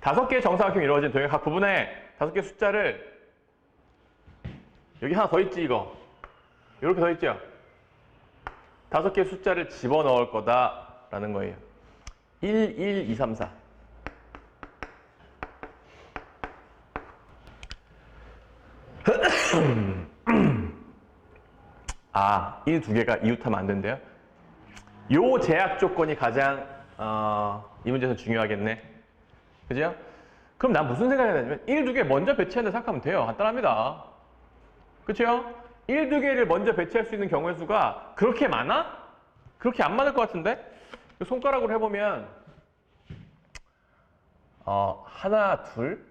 다섯 개의 정사각형이 이루어진 도형의 각 부분에 다섯 개의 숫자를 여기 하나 더 있지 이거 이렇게 더 있죠 다섯 개의 숫자를 집어넣을 거다라는 거예요 1, 1, 2, 3, 4 아, 이 두 개가 이웃하면 안 된대요? 요 제약 조건이 가장 어, 이 문제에서 중요하겠네. 그죠? 그럼 난 무슨 생각이 나냐면 1, 2개 먼저 배치한다 생각하면 돼요. 간단합니다. 그쵸? 1, 2개를 먼저 배치할 수 있는 경우의 수가 그렇게 많아? 그렇게 안 많을 것 같은데? 손가락으로 해보면 어, 하나, 둘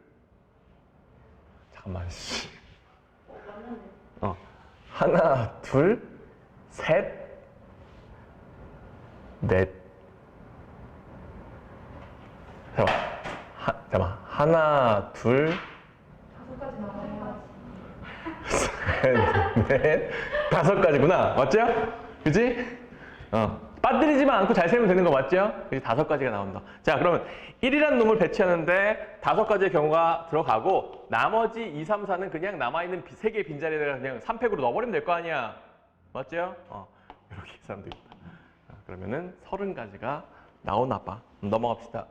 잠깐만 씨. 어, 하나, 둘, 셋, 넷. 하, 잠깐만. 하나, 둘, 다섯 가지 나와요. 셋, 넷, 다섯 가지구나. 맞죠? 그지? 어. 빠뜨리지만 않고 잘 세우면 되는 거 맞죠? 이제 다섯 가지가 나온다. 자, 그러면 1이라는 놈을 배치하는데 다섯 가지의 경우가 들어가고 나머지 2, 3, 4는 그냥 남아있는 세 개의 빈자리에다가 그냥 3팩으로 넣어버리면 될 거 아니야. 맞죠? 어. 이렇게 사람도 있다. 자, 그러면은 30가지가 나오나 봐. 넘어갑시다.